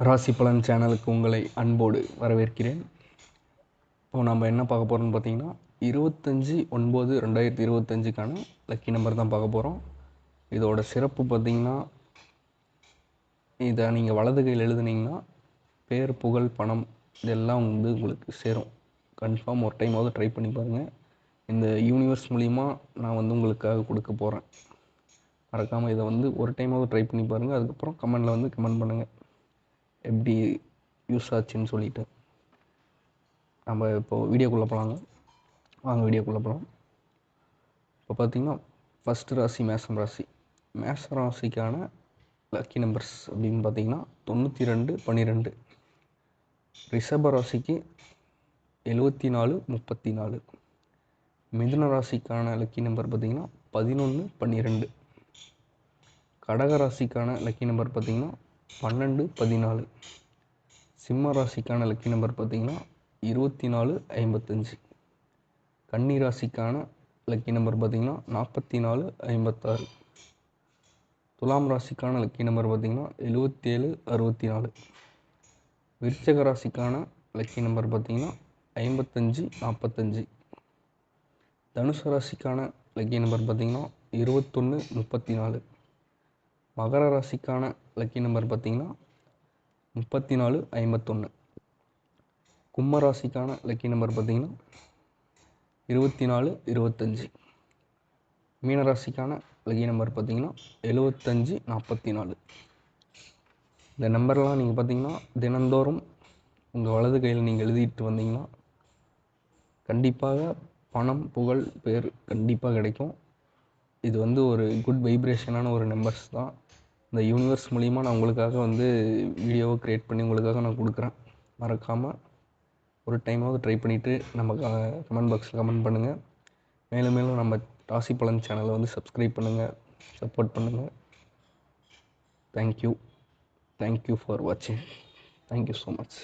ராசி பலன் சேனலுக்கு உங்களை அன்போடு வரவேற்கிறேன். இப்போ நம்ம என்ன பார்க்க போகிறோம்னு பார்த்தீங்கன்னா இருபத்தஞ்சி ஒன்பது ரெண்டாயிரத்தி இருபத்தஞ்சுக்கான லக்கி நம்பர் தான் பார்க்க போகிறோம் இதோட சிறப்பு பார்த்தீங்கன்னா இதை நீங்கள் வலது கையில் எழுதுனீங்கன்னா பேர் புகழ் பணம் இதெல்லாம் வந்து உங்களுக்கு சேரும். கன்ஃபார்ம் ஒரு டைமாவது ட்ரை பண்ணி பாருங்கள் இந்த யூனிவர்ஸ் மூலிமா நான் வந்து உங்களுக்காக கொடுக்க போகிறேன் மறக்காமல் இதை வந்து ஒரு டைமாவது ட்ரை பண்ணி பாருங்கள் அதுக்கப்புறம் கமெண்டில் வந்து கமெண்ட் பண்ணுங்கள் எப்படி யூஸ் ஆச்சுன்னு சொல்லிட்டு நம்ம இப்போது வீடியோக்குள்ளே போகலாங்க வாங்க வீடியோக்குள்ளே போகலாம் இப்போ பார்த்தீங்கன்னா ஃபஸ்ட்டு ராசி மேசம் ராசி. மேச ராசிக்கான லக்கி நம்பர்ஸ் அப்படின்னு பார்த்தீங்கன்னா தொண்ணூற்றி ரெண்டு பன்னிரெண்டு. ரிஷப ராசிக்கு எழுபத்தி நாலு முப்பத்தி நாலு மிதுன ராசிக்கான லக்கி நம்பர் பார்த்தீங்கன்னா பதினொன்று பன்னிரெண்டு. கடக ராசிக்கான லக்கி நம்பர் பார்த்தீங்கன்னா பன்னெண்டு பதினாலு. சிம்ம ராசிக்கான லக்கி நம்பர் பார்த்தீங்கன்னா இருபத்தி நாலு ஐம்பத்தஞ்சு. கன்னி ராசிக்கான லக்கி நம்பர் பார்த்தீங்கன்னா நாற்பத்தி நாலு ஐம்பத்தாறு. துலாம் ராசிக்கான லக்கி நம்பர் பார்த்தீங்கன்னா எழுபத்தேழு அறுபத்தி நாலு விருச்சக ராசிக்கான லக்கி நம்பர் பார்த்தீங்கன்னா ஐம்பத்தஞ்சு நாற்பத்தஞ்சு தனுசு ராசிக்கான லக்கி நம்பர் பார்த்தீங்கன்னா இருபத்தொன்று முப்பத்தி நாலு மகர ராசிக்கான லக்கி நம்பர் பார்த்தீங்கன்னா முப்பத்தி நாலு ஐம்பத்தொன்று கும்ப ராசிக்கான லக்கி நம்பர் பார்த்தீங்கன்னா இருபத்தி நாலு இருபத்தஞ்சி. மீன ராசிக்கான லக்கி நம்பர் பார்த்தீங்கன்னா எழுபத்தஞ்சி நாற்பத்தி நாலு இந்த நம்பர்லாம் நீங்கள் பார்த்தீங்கன்னா தினந்தோறும் உங்கள் வலது கையில் நீங்கள் எழுதிட்டு வந்தீங்கன்னா கண்டிப்பாக பணம் புகழ் பேர் கண்டிப்பாக கிடைக்கும். இது வந்து ஒரு குட் வைப்ரேஷனான ஒரு நம்பர்ஸ் தான். இந்த யூனிவர்ஸ் மூலிமா நான் உங்களுக்காக வந்து வீடியோவை க்ரியேட் பண்ணி உங்களுக்காக நான் கொடுக்குறேன். மறக்காமல் ஒரு டைமாவது ட்ரை பண்ணிவிட்டு நம்ம கமெண்ட் பாக்ஸில் கமெண்ட் பண்ணுங்கள் மேலும் மேலும் நம்ம ராசி பலன் சேனலை வந்து சப்ஸ்கிரைப் பண்ணுங்கள் சப்போர்ட் பண்ணுங்கள் thank you thank you for வாட்சிங் தேங்க்யூ ஸோ மச்